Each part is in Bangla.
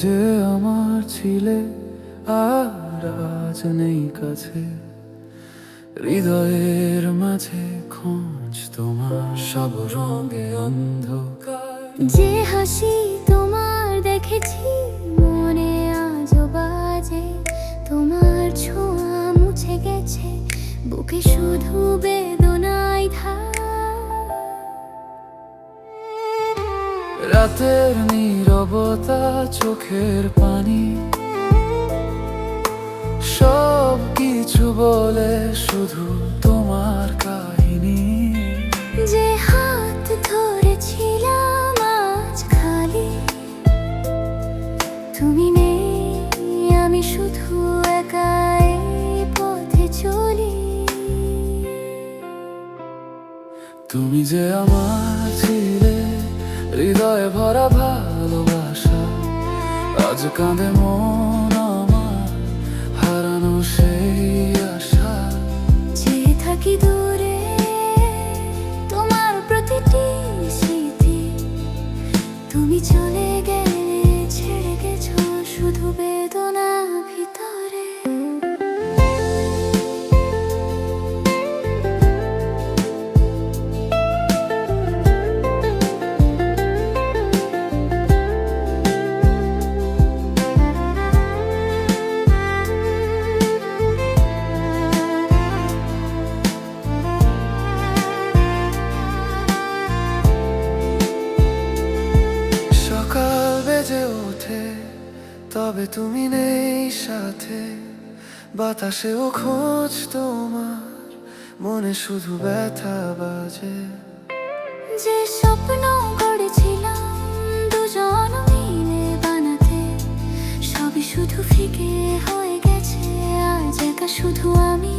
যে আমার ছিলে আর আজ নেই কাছে। হৃদয়ের মাঝে খোঁজ তোমার সব রঙে অন্ধকার। যে হাসি তোমার দেখেছি, মনে আজও বাজে। তোমার ছোঁয়া মুছে গেছে, বুকে শুধু বেদনাই ধার রাতের নীরবতা চোখের পানি। সব কিছু বলে শুধু তোমার কাহিনী। যে হাত ধরেছিলাম আজ খালি তুমি নেই আমি শুধু একাই পথে চলি। তুমি যে আমার হৃদয়ে ভরা ভালোবাসা। আজ কাঁদে মন। ওঠে তবে তুমি নেই সাথে। বাতাসেও খোঁজ তোমার মনে শুধু ব্যথা বাজে। যে স্বপ্ন গড়েছিলাম দুজন মিলে বানাতে সবই শুধু ফিকে হয়ে গেছে। আজ একা শুধু আমি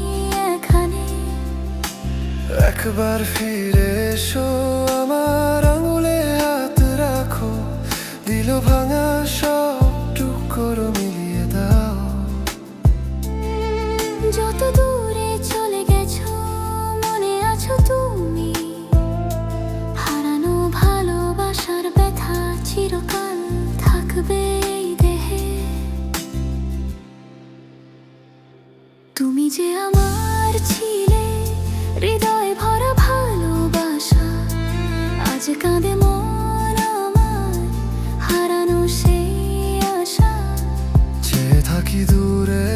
এখানে। একবার ফিরে এসো আমার যে আমার ছিলে, হৃদয় ভরা ভালোবাসা, আজ কাঁদে মন আমার, হারানো সেই আশা। যে থাকি দূরে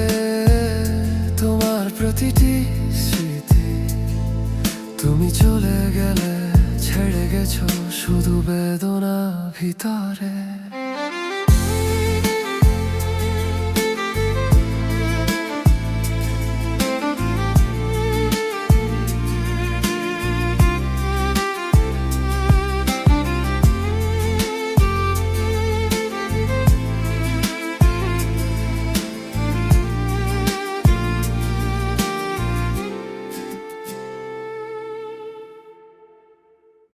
তোমার প্রতিটি স্মৃতি। তুমি চলে গেলে, ছেড়ে গেছো শুধু বেদনা ভিতরে।